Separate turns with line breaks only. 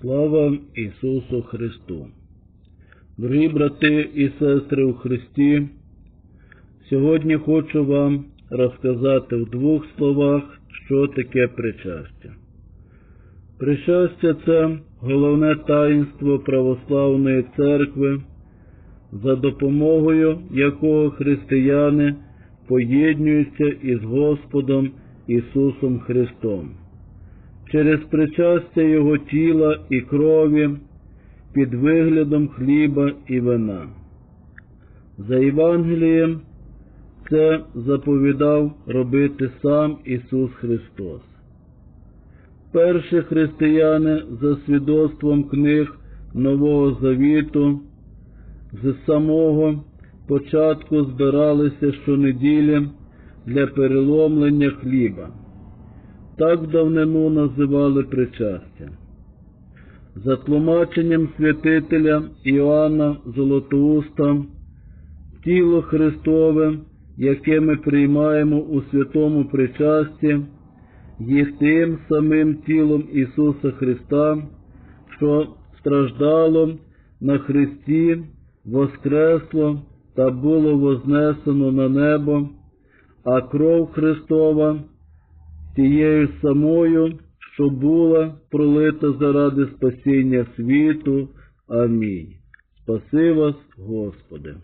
Слава Ісусу Христу! Дорогі брати і сестри у Христі, сьогодні хочу вам розказати в двох словах, що таке причастя. Причастя це головне таїнство православної церкви, за допомогою якого християни поєднуються із Господом Ісусом Христом через причастя Його тіла і крові під виглядом хліба і вина. За Євангелієм це заповідав робити сам Ісус Христос. Перші християни за свідоцтвом книг Нового Завіту з самого початку збиралися щонеділі для переломлення хліба. Так давнину називали причастя. За тлумаченням святителя Іоанна Золотоуста, тіло Христове, яке ми приймаємо у святому причасті, є тим самим тілом Ісуса Христа, що страждало на Христі, воскресло та було вознесено на небо, а кров Христова тією самою, що була пролита заради спасіння світу. Амінь. Спаси вас, Господи.